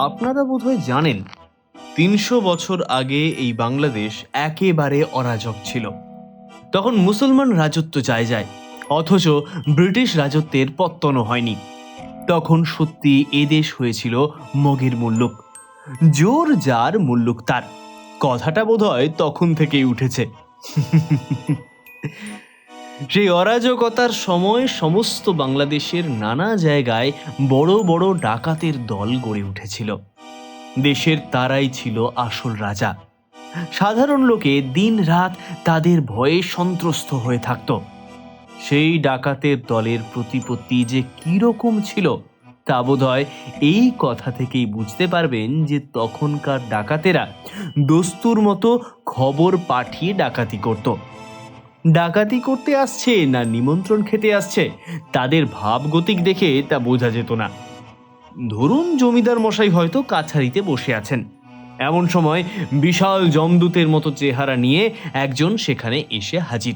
আপনারা বোধহয় জানেন, তিনশো বছর আগে এই বাংলাদেশ একেবারে অরাজক ছিল। তখন মুসলমান রাজত্ব যায় যায়, অথচ ব্রিটিশ রাজত্বের পত্তনও হয়নি। তখন সত্যি এদেশ হয়েছিল মগের মুল্লুক, জোর যার মুল্লুক তার। কথাটা বোধহয় তখন থেকেই উঠেছে। সেই অরাজকতার সময় সমস্ত বাংলাদেশের নানা জায়গায় বড় বড় ডাকাতের দল গড়ে উঠেছিল। দেশের তারাই ছিল আসল রাজা। সাধারণ লোকে দিন রাত তাদের ভয়ে সন্ত্রস্ত হয়ে থাকত। সেই ডাকাতের দলের প্রতিপত্তি যে কীরকম ছিল, তা বোধহয় এই কথা থেকেই বুঝতে পারবেন যে তখনকার ডাকাতেরা দস্তুর মতো খবর পাঠিয়ে ডাকাতি করত। ডাকাতি করতে আসছে না নিমন্ত্রণ খেতে আসছে তাদের ভাবগতিক দেখে তা বোঝা যেত না। ধরুন জমিদার মশাই হয়তো কাছারিতে বসে আছেন। এমন সময় বিশাল জমদূতের মতো চেহারা নিয়ে একজন সেখানে এসে হাজির।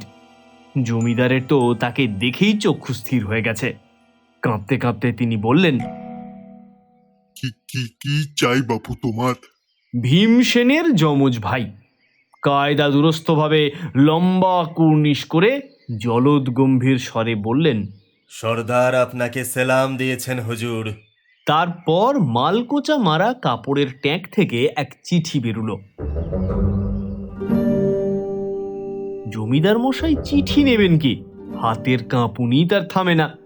জমিদারের তো তাকে দেখেই চক্ষু স্থির হয়ে গেছে। কাঁপতে কাঁপতে তিনি বললেন কি কি কি চাই বাপু তোমার? ভীমসেনের যমজ ভাই। কায়দা দুরস্থভাবে লম্বা কুর্নিশ করে জলদ গম্ভীর স্বরে বললেন সর্দার আপনাকে সেলাম দিয়েছেন হুজুর। তারপর মালকোচা মারা কাপড়ের ট্যাঙ্ক থেকে এক চিঠি বেরুল। জমিদার মশাই চিঠি নেবেন কি? হাতের কাঁপুনি তার থামে না।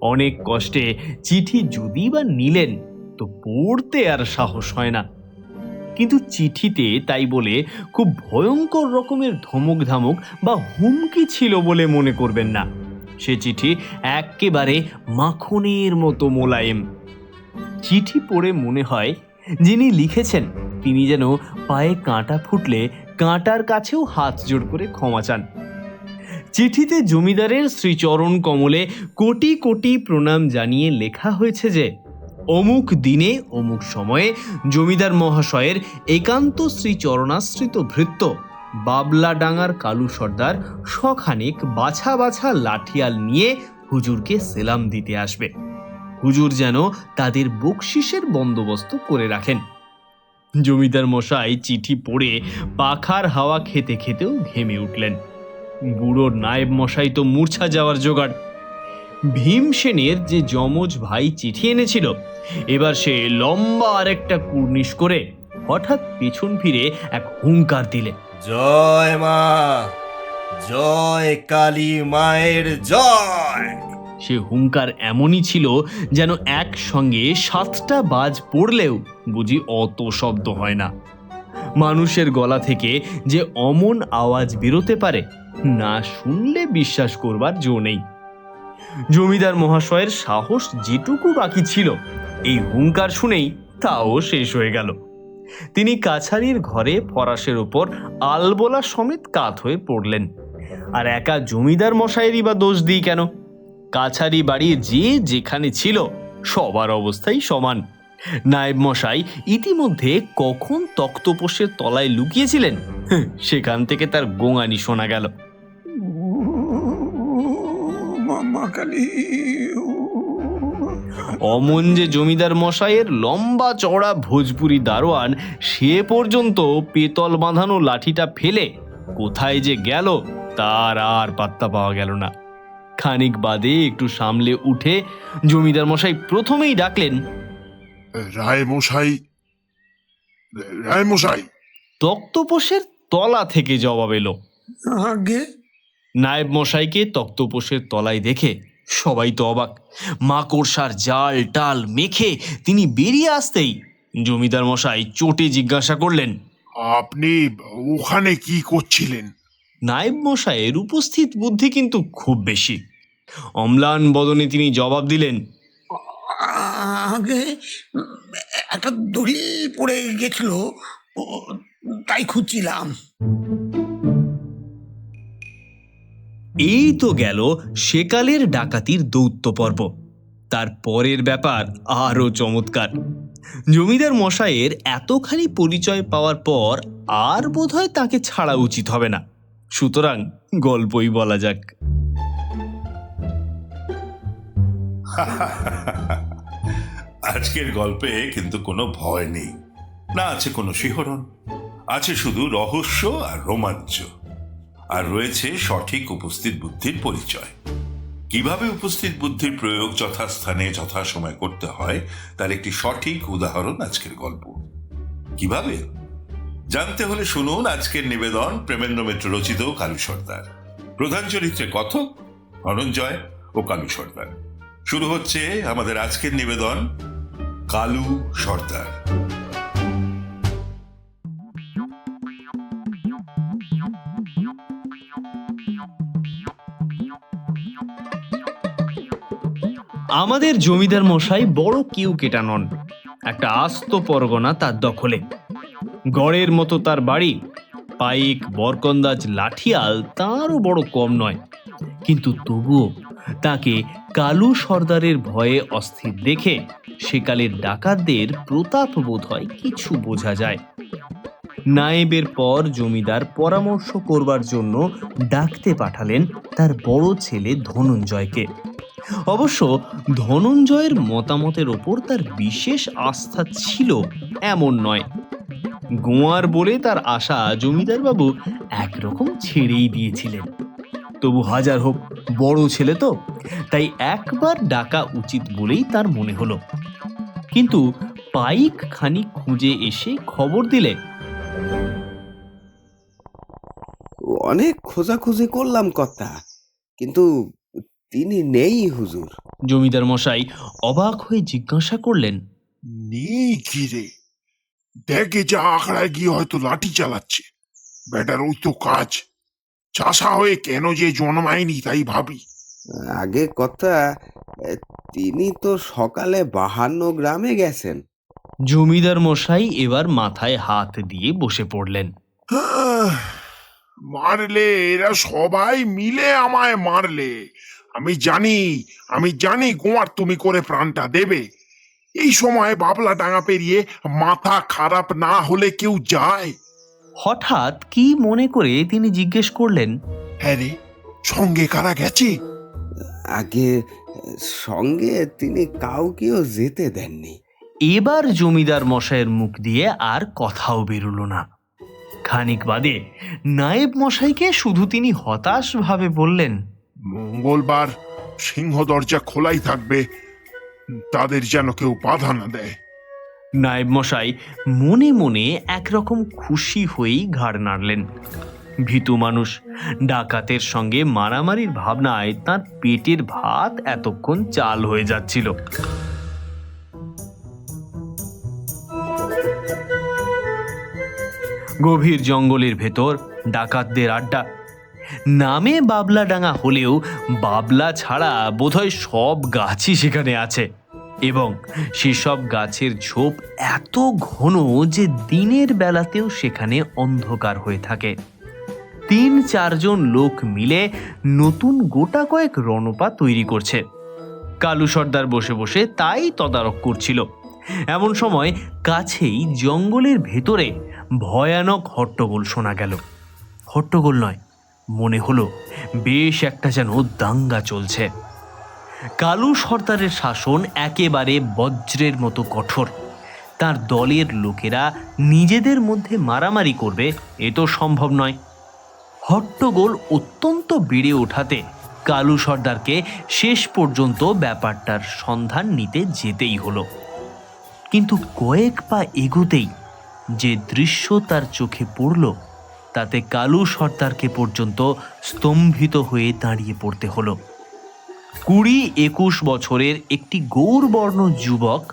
অনেক কষ্টে চিঠি যদি বা নিলেন তো পড়তে আর সাহস হয় না। কিন্তু চিঠিতে তাই বলে খুব ভয়ঙ্কর রকমের ধমক ধামক বা হুমকি ছিল বলে মনে করবেন না। সে চিঠি একেবারে মাখনের মতো মোলায়েম। চিঠি পড়ে মনে হয় যিনি লিখেছেন, তিনি যেন পায়ে কাঁটা ফুটলে কাঁটার কাছেও হাত জোড় করে ক্ষমা চান। চিঠিতে জমিদারের শ্রীচরণ কমলে কোটি কোটি প্রণাম জানিয়ে লেখা হয়েছে যে অমুক দিনে, অমুক সময়ে জমিদার মহাশয়ের একান্ত শ্রীচরণাশ্রিত ভৃত্য, বাবলাডাঙ্গার কালু সর্দার শখানেক বাছা বাছা লাঠিয়াল নিয়ে হুজুরকে সেলাম দিতে আসবে। হুজুর যেন তাদের বকশিসের বন্দোবস্ত করে রাখেন। জমিদার মশাই চিঠি পড়ে পাখার হাওয়া খেতে খেতেও ঘেমে উঠলেন। বুড়ো নায়েব মশাই তো মূর্ছা যাওয়ার জোগাড়। ভীমসেনের যে যমজ ভাই চিঠি এনেছিল এবার সে লম্বা আরেকটা কুর্নিশ করে হঠাৎ পেছন ফিরে এক হুঙ্কার দিলে। জয় মা জয় কালী মায়ের জয়। সে হুঙ্কার এমনই ছিল যেন একসঙ্গে সাতটা বাজ পড়লেও বুঝি অত শব্দ হয় না। মানুষের গলা থেকে যে অমন আওয়াজ বেরোতে পারে না শুনলে বিশ্বাস করবার জো নেই। জমিদার মহাশয়ের সাহস যেটুকু বাকি ছিল, এই হুঙ্কার শুনেই তাও শেষ হয়ে গেল। তিনি কাছারির ঘরে ফরাসের ওপর আলবোলা সমেত কাত হয়ে পড়লেন। আর একা জমিদার মশাইয়েরই বা দোষ দিই কেন? কাছারি বাড়ি যে যেখানে ছিল, সবার অবস্থাই সমান। নায়েব মশাই ইতিমধ্যে কখন তক্তপোষের তলায় লুকিয়েছিলেন, সেখান থেকে তার গোঙানি শোনা গেল। মামা কালী অমন যে জমিদার মশাইয়ের লম্বা চওড়া ভোজপুরি দারোয়ান সে পর্যন্ত পেতল বাঁধানো লাঠিটা ফেলে কোথায় যে গেল তার আর পাত্তা পাওয়া গেল না। খানিক বাদে একটু সামলে উঠে জমিদার মশাই প্রথমেই ডাকলেন রায় মশাই রায় মশাই! তক্তপোষের তলা থেকে জবাব এলো। আগে নায়েব মশাইকে তক্তপোষের তলায় দেখে সবাই তো অবাক। মাকড়সার জাল টাল মেখে তিনি বেরিয়ে আসতেই জমিদার মশাই চোটে জিজ্ঞাসা করলেন আপনি ওখানে কি করছিলেন? নায়েব মশাইয়ের উপস্থিত বুদ্ধি কিন্তু খুব বেশি। অম্লান বদনে তিনি জবাব দিলেন আগে একটা দড়ি পড়ে গেছিল ও, তাই খুঁজছিলাম। এই তো গেল সেকালের ডাকাতির দৌত্য পর্ব। তার পরের ব্যাপার আরও চমৎকার। জমিদার মশাইয়ের এতখানি পরিচয় পাওয়ার পর আর বোধহয় তাকে ছাড়া উচিত হবে না। সুতরাং গল্পই বলা যাক। আজকের গল্পে কিন্তু কোনো ভয় নেই। না আছে কোনো শিহরণ। আছে শুধু রহস্য আর রোমাঞ্চ। আর রয়েছে সঠিক উপস্থিত বুদ্ধির পরিচয়। কীভাবে উপস্থিত বুদ্ধির প্রয়োগ যথাস্থানে যথাসময় করতে হয়, তার একটি সঠিক উদাহরণ আজকের গল্প। কীভাবে? জানতে হলে শুনুন আজকের নিবেদন প্রেমেন্দ্র মিত্র রচিত কালু সর্দার। প্রধান চরিত্রে কথক ধনঞ্জয় ও কালু সর্দার। শুরু হচ্ছে আমাদের আজকের নিবেদন কালু সর্দার। আমাদের জমিদার মশাই বড় কিউ কেটা নন। একটা আস্ত পরগনা তার দখলে। গড়ের মতো তার বাড়ি। পাইক, বরকন্দাজ, লাঠিয়াল তারও বড় কম নয়। কিন্তু তবুও তাকে কালু সর্দারের ভয়ে অস্থির দেখে সেকালের ডাকাতদের প্রতাপ বোধ হয় কিছু বোঝা যায়। নায়েবের পর জমিদার পরামর্শ করবার জন্য ডাকতে পাঠালেন তার বড় ছেলে ধনঞ্জয়কে। অবশ্য ধনঞ্জয়ের মতামতের ওপর তার বিশেষ আস্থা ছিল এমন নয়। গোয়ার বলে তার আশা জমিদারবাবু একরকম ছেড়েই দিয়েছিলেন। তবু হাজার হোক, বড় ছেলে তো, তাই একবার ডাকা উচিত বলেই তার মনে হলো। কিন্তু পাইক খানিক খুঁজে এসে খবর দিলে, অনেক খোঁজাখুঁজি করলাম কথা কিন্তু তিনি নেই হুজুর। জমিদার মশাই অবাক হয়ে জিজ্ঞাসা করলেন নেই কি রে? দেখে যা আখড়ায় গিয়ে হয়তো লাঠি চালাচ্ছে। বেটার ওই তো কাজ। চাষা হয়ে কেন যে জন্মায়নি তাই ভাবি। আগে কথা তিনি তো সকালে বাহান্ন গ্রামে গেছেন। জমিদার মশাই এবার মাথায় হাত দিয়ে বসে পড়লেন। মারলে এরা সবাই মিলে আমায় মারলে। আমি জানি আমি জানি গোয়ার তুমি করে প্রাণটা দেবে। এই সময় বাবলা ডাঙা পেরিয়ে মাথা খারাপ না হলে কেউ যায়। হঠাৎ কি মনে করে তিনি জিজ্ঞেস করলেন? হ্যাঁ রে সঙ্গে কারা গেছে? আগে সঙ্গে তিনি কাউকেও যেতে দেননি। এবার জমিদার মশাইয়ের মুখ দিয়ে আর কথাও বেরোলো না। খানিক বাদে নায়েব মশাইকে শুধু তিনি হতাশ ভাবে বললেন মঙ্গলবার সিংহ দরজা খোলাই থাকবে, তাদের যেন কেউ বাধা না দেয়। নায়েব মশাই, মনে মনে একরকম খুশি হয়েই ঘাড় নাড়লেন। ভীতু মানুষ, ডাকাতের সঙ্গে মারামারির ভাবনায় তার পেটের ভাত এতক্ষণ চাল হয়ে যাচ্ছিল। গভীর জঙ্গলের ভেতর ডাকাতদের আড্ডা নামে বাবলাডাঙ্গা হলেও বাবলা ছাড়া বোধহয় সব গাছই সেখানে আছে। এবং সেসব গাছের ঝোপ এত ঘন যে দিনের বেলাতেও সেখানে অন্ধকার হয়ে থাকে। তিন চারজন লোক মিলে নতুন গোটা কয়েক রণপা তৈরি করছে। কালু সর্দার বসে বসে তাই তদারক করছিল। এমন সময় কাছেই জঙ্গলের ভেতরে ভয়ানক হট্টগোল শোনা গেল। হট্টগোল নয় মনে হলো, বেশ একটা যেন দাঙ্গা চলছে। কালু সর্দারের শাসন একেবারে বজ্রের মতো কঠোর। তার দলের লোকেরা নিজেদের মধ্যে মারামারি করবে, এ তো সম্ভব নয়। হট্টগোল অত্যন্ত বেড়ে ওঠাতে কালু সর্দারকে শেষ পর্যন্ত ব্যাপারটার সন্ধান নিতে যেতেই হলো। কিন্তু কয়েক পা এগোতেই যে দৃশ্য তার চোখে পড়ল তাতে কালু সর্দারকে পর্যন্ত স্তম্ভিত হয়ে দাঁড়িয়ে পড়তে হলো। কুড়ি একুশ বছরের একটি গৌরবর্ণ যুবক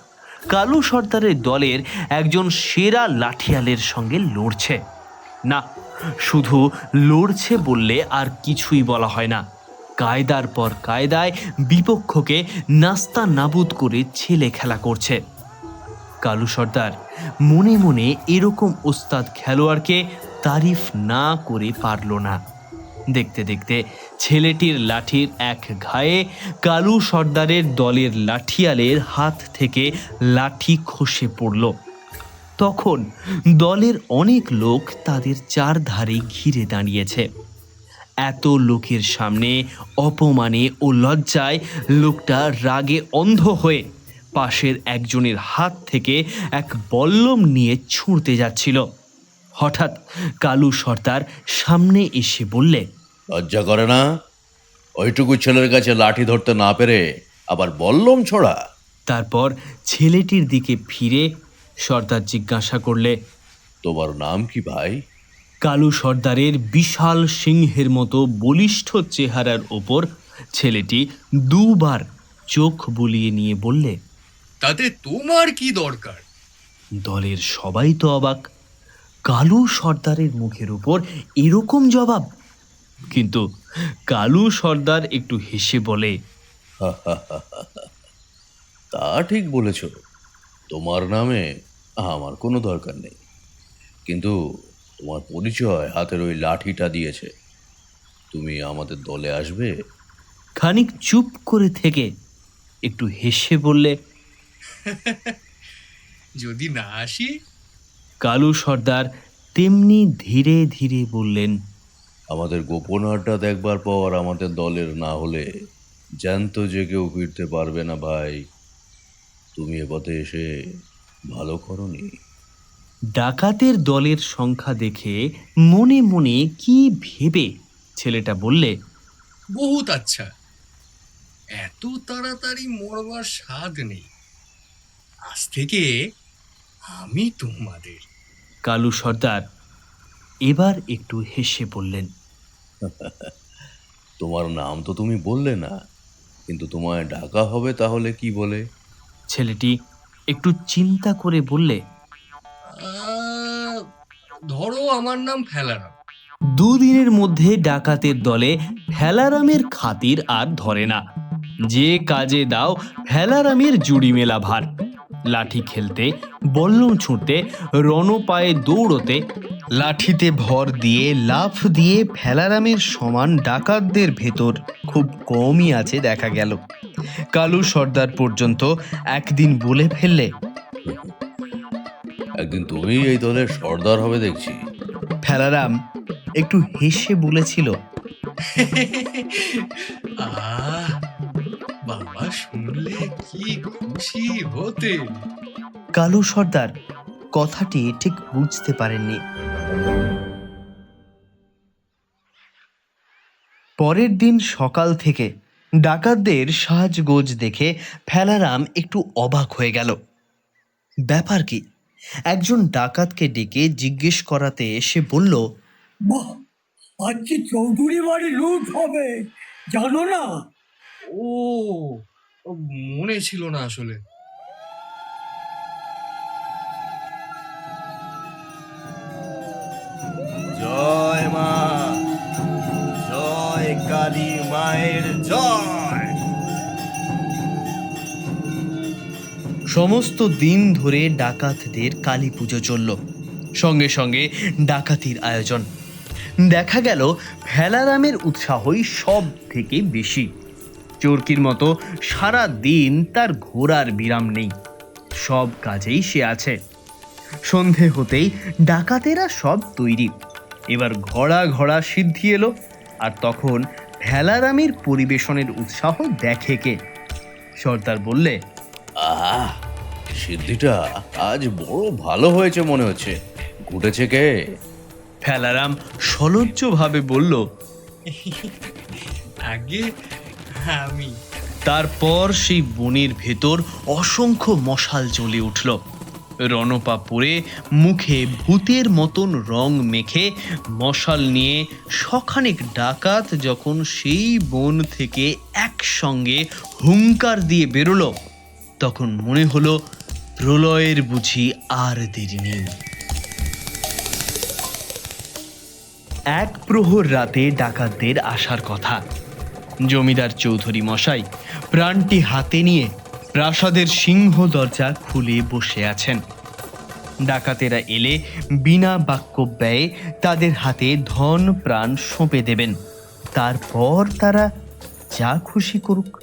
কালু সর্দারের দলের একজন সেরা লাঠিয়ালের সঙ্গে লড়ছে। না, শুধু লড়ছে বললে আর কিছুই বলা হয় না। কায়দার পর কায়দায় বিপক্ষকে নাস্তা নাবুদ করে ছেলে খেলা করছে। কালু সর্দার মনে মনে এরকম ওস্তাদ খেলোয়াড়কে তারিফ না করে পারল না। দেখতে দেখতে ছেলেটির লাঠির এক ঘায়ে কালু সর্দারের দলের লাঠিয়ালের হাত থেকে লাঠি খসে পড়ল। তখন দলের অনেক লোক তাদের চারধারে ঘিরে দাঁড়িয়েছে। এত লোকের সামনে অপমানে ও লজ্জায় লোকটা রাগে অন্ধ হয়ে পাশের একজনের হাত থেকে এক বল্লম নিয়ে ছুঁড়তে যাচ্ছিল। হঠাৎ কালু সর্দার সামনে এসে বললে লজ্জা করে না? ওইটুকু ছেলের কাছে লাঠি ধরতে না পেরে আবার বললম ছোড়া। তারপর ছেলেটির দিকে ফিরে সর্দার জিজ্ঞাসা করলে তোমার নাম কি ভাই? কালু সর্দারের বিশাল সিংহের মতো বলিষ্ঠ চেহারার ওপর ছেলেটি দুবার চোখ বুলিয়ে নিয়ে বললে তাতে তোমার কি দরকার? দলের সবাই তো অবাক। কালু সর্দারের মুখের উপর এরকম জবাব। কিন্তু কালু সর্দার একটু হেসে বলে তা ঠিক বলেছ। তোমার নামে আমার কোনো দরকার নেই। কিন্তু তোমার পরিচয় হাতের ওই লাঠিটা দিয়েছে। তুমি আমাদের দলে আসবে? খানিক চুপ করে থেকে একটু হেসে বললে যদি না আসি কালু সর্দার তেমনি ধীরে ধীরে বললেন আমাদের গোপন আড্ডা দেখবার পর আমাদের দলের না হলে জ্যান্ত যে কেউ ফিরতে পারবে না ভাই। তুমি এ পথে এসে ভালো করনি। ডাকাতের দলের সংখ্যা দেখে মনে মনে কি ভেবে ছেলেটা বললে বহুত আচ্ছা এত তাড়াতাড়ি মরবার স্বাদ নেই। আজ থেকে আমি তোমাদের। কালু সর্দার এবার একটু হেসে বললেন তোমার নাম তো তুমি বললে না কিন্তু তোমায় ডাকা হবে তাহলে কি বলে? ছেলেটি একটু চিন্তা করে বললে ধরো আমার নাম ফেলারাম। দুদিনের মধ্যে ডাকাতের দলে ফেলারামের খাতির আর ধরে না। যে কাজে দাও ফেলারামের জুড়ি মেলা ভার। লাঠি খেলতে বল্লম ছুঁড়তে রণপায়ে দৌড়তে লাঠিতে ভর দিয়ে লাফ দিয়ে ফেলারামের সমান ডাকাতদের ভেতর খুব কমই আছে দেখা গেল। কালু সর্দার পর্যন্ত একদিন বলে ফেললে একদিন তুমি এই দলের সর্দার হবে দেখছি। ফেলারাম একটু হেসে বলেছিল আহ বাবা শুনলে কি খুশি হতে। কালু সর্দার কথাটি ঠিক বুঝতে পারেননি। পরের দিন সকাল থেকে ডাকাতদের সাজগোজ দেখে ফেলারাম একটু অবাক হয়ে গেল। ব্যাপার কি? একজন ডাকাতকে ডেকে জিজ্ঞেস করাতে এসে বলল বাহ আজকে চৌধুরী বাড়ি লুট হবে জানো না? ও ও, মনে ছিল না আসলে। জয় মা জয় কালী মায়ের জয়। সমস্ত দিন ধরে ডাকাতদের কালী পুজো চলল সঙ্গে সঙ্গে ডাকাতির আয়োজন। দেখা গেল ভেলারামের উৎসাহই সব থেকে বেশি। চরকির মতো সারা দিন তার ঘোরার বিরাম নেই। সব কাজেই সে আছে। সন্ধে হতেই ডাকাতেরা সব তৈরি। এবার ঘোড়া ঘোড়া সিদ্ধি এলো আর তখন ভেলারামের পরিবেশনের উৎসাহ দেখে কে। সর্দার বললে আহ সিদ্ধিটা আজ বড় ভালো হয়েছে মনে হচ্ছে। ঘুটেছে কে? ফেলারাম সলজ্জভাবে বলল আগে আমি। তারপর সেই বনের ভেতর অসংখ্য মশাল জ্বলে উঠল। রণপা পরে মুখে ভূতের মতন রং মেখে মশাল নিয়ে শখানেক ডাকাত যখন সেই বন থেকে একসঙ্গে হুঙ্কার দিয়ে বেরোলো, তখন মনে হলো প্রলয়ের বুঝি আর দেরি নেই। এক প্রহর রাতে ডাকাতদের আসার কথা। জমিদার চৌধুরী মশাই প্রাণটি হাতে নিয়ে প্রাসাদের সিংহ দরজা খুলে বসে আছেন। ডাকাতেরা এলে বিনা বাক্য ব্যয়ে তাদের হাতে ধন, প্রাণ সঁপে দেবেন। তারপর তারা যা খুশি করুক।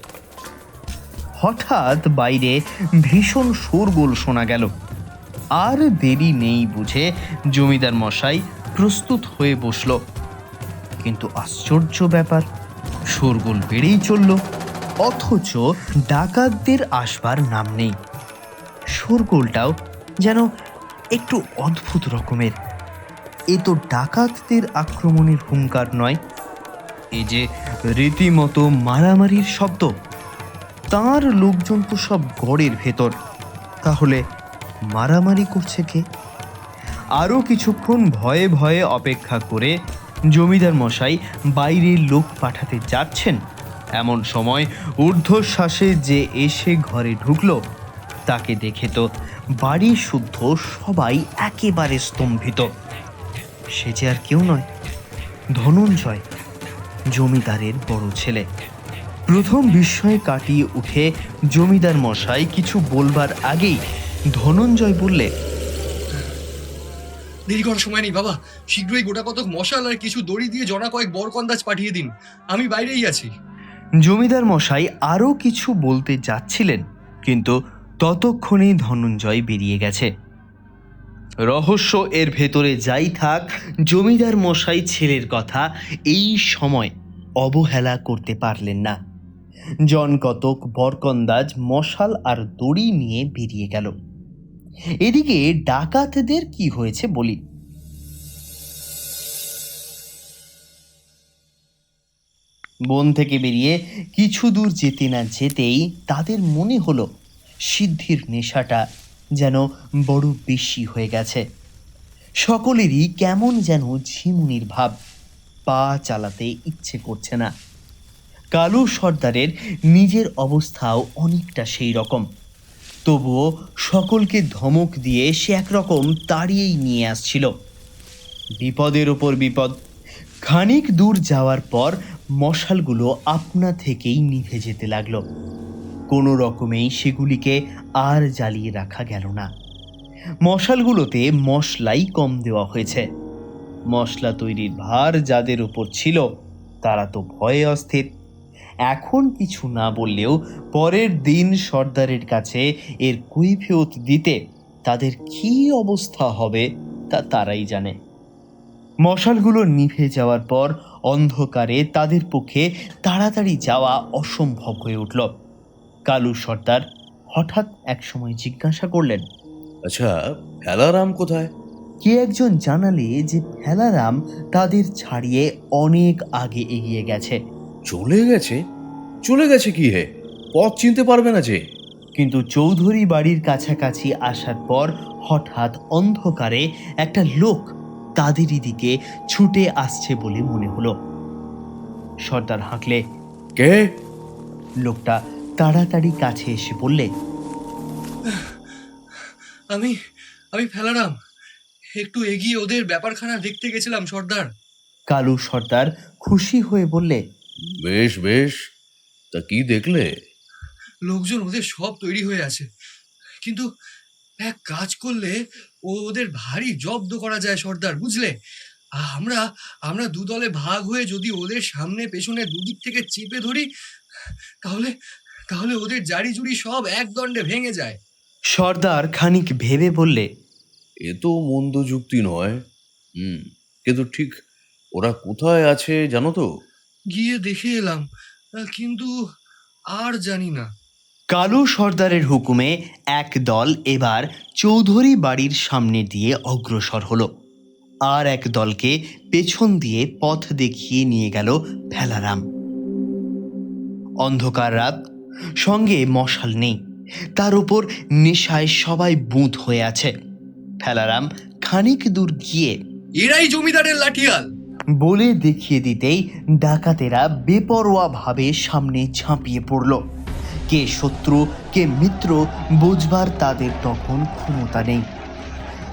হঠাৎ বাইরে ভীষণ শোরগোল শোনা গেল। আর দেরি নেই বুঝে জমিদার মশাই প্রস্তুত হয়ে বসল। কিন্তু আশ্চর্য ব্যাপার শোরগোল বেড়েই চলল, অথচ ডাকাতদের আসবার নাম নেই। শোরগোলটাও যেন একটু অদ্ভুত রকমের। এ তো ডাকাতদের আক্রমণের হুঙ্কার নয়, এ যে রীতিমতো মারামারির শব্দ। তার লোকজন তো সব গড়ের ভেতর। তাহলে মারামারি করছে কে? আরও কিছুক্ষণ ভয়ে ভয়ে অপেক্ষা করে জমিদার মশাই বাইরের লোক পাঠাতে যাচ্ছেন। এমন সময় ঊর্ধ্বশ্বাসে যে এসে ঘরে ঢুকল, তাকে দেখে তো বাড়ি শুদ্ধ সবাই একেবারে স্তম্ভিত। সে যে আর কেউ নয়, ধনঞ্জয়, জমিদারের বড় ছেলে। প্রথম বিস্ময়ে কাটিয়ে উঠে জমিদার মশাই কিছু বলবার আগেই ধনঞ্জয় বললে দেরি করার সময় নেই বাবা। শীঘ্রই গোটা কতক মশাল আর কিছু দড়ি দিয়ে জনা কয়েক বরকন্দাজ পাঠিয়ে দিন। আমি বাইরেই আছি। জমিদার মশাই আরও কিছু বলতে যাচ্ছিলেন, কিন্তু ততক্ষণেই ধনঞ্জয় বেরিয়ে গেছে। রহস্য এর ভেতরে যাই থাক, জমিদার মশাই ছেলের কথা এই সময় অবহেলা করতে পারলেন না। জন কতক বরকন্দাজ মশাল আর দড়ি নিয়ে বেরিয়ে গেল। এদিকে ডাকাতদের কি হয়েছে বলি। বন থেকে বেরিয়ে কিছু দূর যেতে না যেতেই তাদের মনে হলো, সিদ্ধির নেশাটা যেন বড় বেশি হয়ে গেছে। সকলেরই কেমন যেন ঝিমুনির ভাব, পা চালাতে ইচ্ছে করছে না। কালু সর্দারের নিজের অবস্থাও অনেকটা সেই রকম। তবুও সকলকে ধমক দিয়ে সে একরকম তাড়িয়েই নিয়ে আসছিল। বিপদের ওপর বিপদ, খানিক দূর যাওয়ার পর মশালগুলো আপনা থেকেই নিভে যেতে লাগল। কোনো রকমেই সেগুলিকে আর জ্বালিয়ে রাখা গেল না। মশালগুলোতে মশলাই কম দেওয়া হয়েছে। মশলা তৈরির ভার যাদের উপর ছিল, তারা তো ভয়ে অস্থির। এখন কিছু না বললেও পরের দিন সর্দারের কাছে এর কৈফিয়ত দিতে তাদের কী অবস্থা হবে তা তারাই জানে। মশালগুলো নিভে যাওয়ার পর অন্ধকারে তাদের পক্ষে তাড়াতাড়ি যাওয়া অসম্ভব হয়ে উঠল। কালু সর্দার হঠাৎ একসময় জিজ্ঞাসা করলেন আচ্ছা ফেলারাম কোথায়? কে একজন জানালে যে ফেলারাম তাদের ছাড়িয়ে অনেক আগে এগিয়ে গেছে। চলে গেছে? চলে গেছে কি হে? পথ চিনতে পারবে না যে। কিন্তু চৌধুরী বাড়ির কাছাকাছি আসার পর হঠাৎ অন্ধকারে একটা লোক তাদেরই দিকে ছুটে আসছে বলে মনে হলো। সর্দার হাঁকলে কে? লোকটা তাড়াতাড়ি কাছে এসে বললে আমি আমি ফেলারাম। একটু এগিয়ে ওদের ব্যাপারখানা দেখতে গেছিলাম সর্দার। কালু সর্দার খুশি হয়ে বললে বেশ বেশ। তা কি দেখলে? লোকজন ওদের সব তৈরি হয়ে আছে। কিন্তু এক কাজ করলে ও ওদের ভারী জব্দ করা যায় সর্দার বুঝলে? আমরা আমরা দু দলে ভাগ হয়ে যদি ওদের সামনে পেছনে দুদিক থেকে চেপে ধরি তাহলে তাহলে ওদের জারি জুড়ি সব এক দণ্ডে ভেঙে যায়। সর্দার খানিক ভেবে বললে এ তো মন্দ যুক্তি নয়। হুম কিন্তু ঠিক ওরা কোথায় আছে জানো তো? গিয়ে দেখে এলাম কিন্তু আর জানি না। কালু সর্দারের হুকুমে এক দল এবার চৌধুরী বাড়ির সামনে দিয়ে অগ্রসর হলো। আর এক দলকে পেছন দিয়ে পথ দেখিয়ে নিয়ে গেল ফেলারাম অন্ধকার রাত সঙ্গে মশাল নেই তার উপর নেশায় সবাই বুঁদ হয়ে আছে। ফেলারাম খানিক দূর গিয়ে এরাই জমিদারের লাঠিয়াল। বলে দেখিয়ে দিতেই ডাকাতেরা বেপরোয়া ভাবে সামনে ঝাঁপিয়ে পড়ল। কে শত্রু, কে মিত্র, বুঝবার তাদের তখন ক্ষমতা নেই।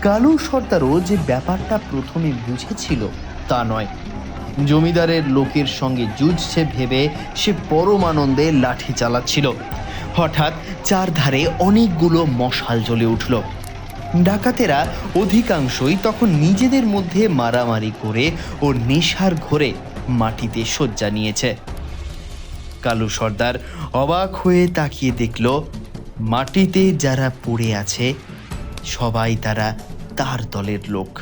কালু সর্দারও যে ব্যাপারটা প্রথমে বুঝেছিল তা নয়। জমিদারের লোকের সঙ্গে যুঝছে ভেবে সে পরমানন্দে লাঠি চালাচ্ছিল। হঠাৎ চারধারে অনেকগুলো মশাল জ্বলে উঠল। ডাকাতেরা অধিকাংশই তখন নিজেদের মধ্যে মারামারি করে ও নেশার ঘোরে মাটিতে শয্যা নিয়েছে। কালু সর্দার অবাক হয়ে তাকিয়ে দেখল, মাটিতে যারা পড়ে আছে, সবাই তারা তার দলের লোক।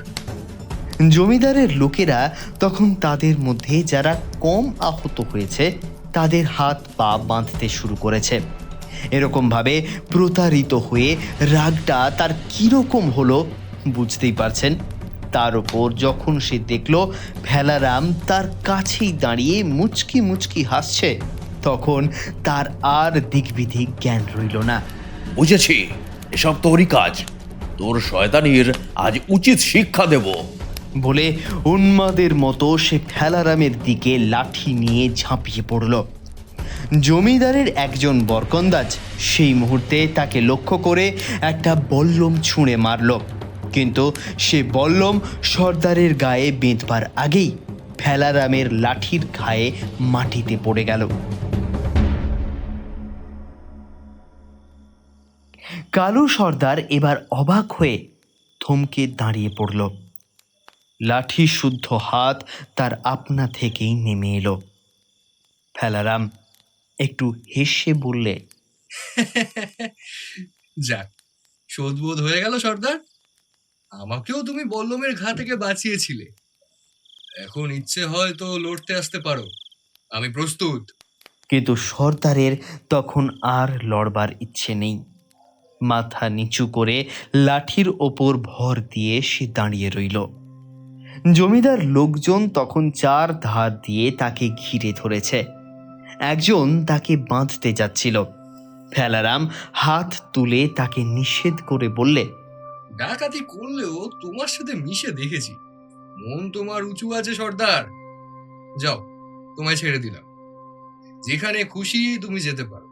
জমিদারের লোকেরা তখন তাদের মধ্যে যারা কম আহত হয়েছে, তাদের হাত পা বাঁধতে শুরু করেছে। এরকমভাবে প্রতারিত হয়ে রাগটা তার কীরকম হলো বুঝতেই পারছেন। তার ওপর যখন সে দেখল ভেলারাম তার কাছেই দাঁড়িয়ে মুচকি মুচকি হাসছে তখন তার আর দিকবিদিক জ্ঞান রইল না। বুঝেছি এসব তোরই কাজ। তোর শয়তানির আজ উচিত শিক্ষা দেব। বলে উন্মাদের মতো সে ফেলারামের দিকে লাঠি নিয়ে ঝাঁপিয়ে পড়ল। জমিদারের একজন বরকন্দাজ সেই মুহূর্তে তাকে লক্ষ্য করে একটা বল্লম ছুঁড়ে মারল। কিন্তু সে বল্লম সর্দারের গায়ে বেঁধবার আগেই ফেলারামের লাঠির ঘায়ে মাটিতে পড়ে গেল। কালু সর্দার এবার অবাক হয়ে থমকে দাঁড়িয়ে পড়ল। লাঠি শুদ্ধ হাত তার আপনা থেকেই নেমে এলো। ফেলারাম একটু হেসে বললে যাক শোধবোধ হয়ে গেল সর্দার। আমাকেও তুমি বল্লমের ঘা থেকে বাঁচিয়েছিলে। এখন ইচ্ছে হয় তো লড়তে আসতে পারো। আমি প্রস্তুত। কিন্তু সর্দারের তখন আর লড়বার ইচ্ছে নেই। মাথা নিচু করে লাঠির ওপর ভর দিয়ে সে দাঁড়িয়ে রইল। জমিদার লোকজন তখন চার ধার দিয়ে তাকে ঘিরে ধরেছে। একজন তাকে বাঁধতে যাচ্ছিল। ফেলারাম হাত তুলে তাকে নিষেধ করে বললে ডাকাতি করলেও তোমার সাথে মিশে দেখেছি। মন তোমার উঁচু আছে সর্দার। যাও তোমায় ছেড়ে দিলাম। যেখানে খুশি তুমি যেতে পারো।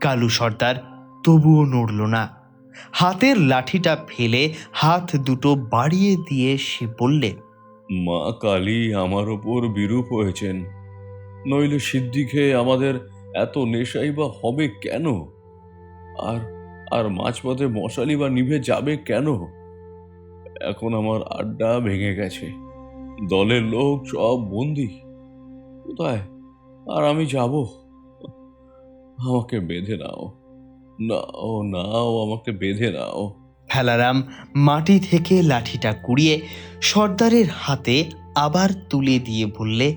কালু সর্দার তবুও নড়ল না। হাতের লাঠিটা ফেলে হাত দুটো বাড়িয়ে দিয়ে সে বললে মা কালী আমার ওপর বিরূপ হয়েছেন। নইলে সিদ্ধি খেয়ে আমাদের এত নেশাই বা হবে কেন? আর আর মাঝপথে মশালি বা নিভে যাবে কেন? এখন আমার আড্ডা ভেঙে গেছে। দলের লোক সব বন্দি। কোথায়? আর আমি যাব? আমাকে বেঁধে নাও। নাও নাও আমাকে বেঁধে নাও। ফেলারাম মাটি থেকে লাঠিটা কুড়িয়ে সর্দারের হাতে আবার তুলে দিয়ে বললে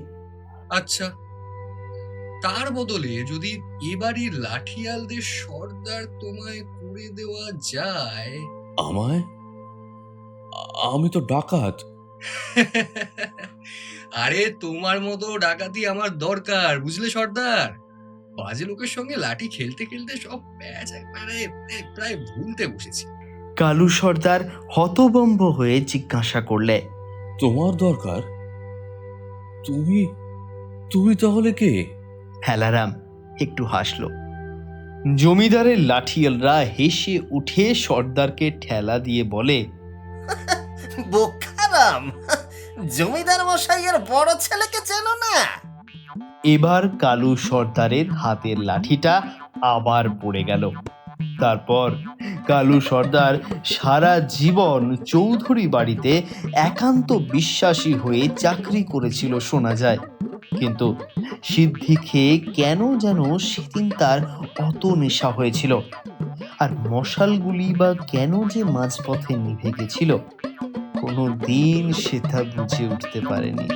আচ্ছা তার বদলে যদি এবাড়ির লাঠিয়ালদের সর্দার তোমায় করে দেওয়া যায়। আমায়? আমি তো ডাকাত। আরে তোমার মতো ডাকাতি আমার দরকার বুঝলে সর্দার? বাজে লোকের সঙ্গে লাঠি খেলতে খেলতে সব প্যাচ একবারে প্রায় ভুলতে বসেছি। কালু সর্দার হতবম্ব হয়ে জিজ্ঞাসা করলে তোমার দরকার? তুমি তুমি তাহলে কে? ফেলারাম একটু হাসল। জমিদারের লাঠিয়ালরা হেসে উঠে সর্দারকে ঠেলা দিয়ে বলে বোকারাম জমিদার মশাইয়ের বড় ছেলেকে চেনো না? এবার কালু সর্দারের হাতের লাঠিটা আবার পড়ে গেল। তারপর কালু সর্দার সারা জীবন চৌধুরী বাড়িতে একান্ত বিশ্বাসী হয়ে চাকরি করেছিল শোনা যায়। কিন্তু সিদ্ধি খেয়ে কেন যেন সেদিন তার অত নেশা হয়েছিল? আর মশালগুলি বা কেন যে মাঝপথে নিভে গেছিল? কোনো দিন সে তা বুঝে উঠতে পারেনি।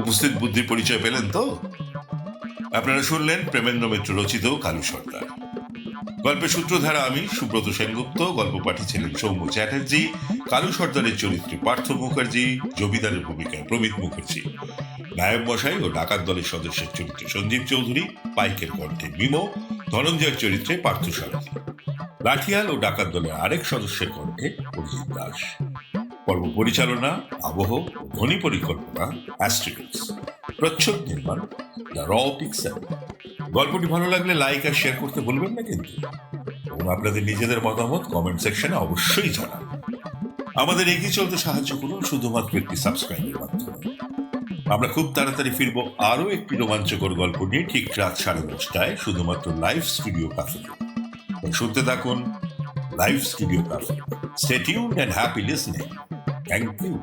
উপস্থিত বুদ্ধির পরিচয় পেলেন তো? আপনারা শুনলেন প্রেমেন্দ্র মিত্র রচিত কালু সর্দার। গল্পের সূত্রধারা আমি, সুব্রত সেনগুপ্ত, গল্প পাঠিয়েছিলেন সৌম্য চ্যাটার্জি, কালু সর্দারের চরিত্রে পার্থ মুখার্জি, জমিদারের ভূমিকায় প্রমিত মুখার্জি। নায়ক মশাই ও ডাকাত দলের সদস্যের চরিত্রে সঞ্জীব চৌধুরী, পাইকের কণ্ঠে মিমো ধনঞ্জয়ের চরিত্রে পার্থ সারথী। লাঠিয়াল ও ডাকাত দলের আরেক সদস্যের কণ্ঠে অরিজিৎ দাস। পর্ব পরিচালনা, আবহ, ধ্বনি পরিকল্পনা অ্যাস্ট্রিক্স প্রচ্ছদ নির্মাণ দ্য র পিক্সেল গল্পটি ভালো লাগলে লাইক আর শেয়ার করতে ভুলবেন না কিন্তু। এবং আপনাদের নিজেদের মতামত কমেন্ট সেকশনে অবশ্যই জানান। আমাদের এগিয়ে চলতে সাহায্য করুন শুধুমাত্র একটি সাবস্ক্রাইবের মাধ্যমে। আমরা খুব তাড়াতাড়ি ফিরবো আরও একটি রোমাঞ্চকর গল্প নিয়ে ঠিক রাত সাড়ে দশটায়, শুধুমাত্র লাইভ স্টুডিও কাফে শুনতে থাকুন live studio cafe stay tuned and happy listening thank you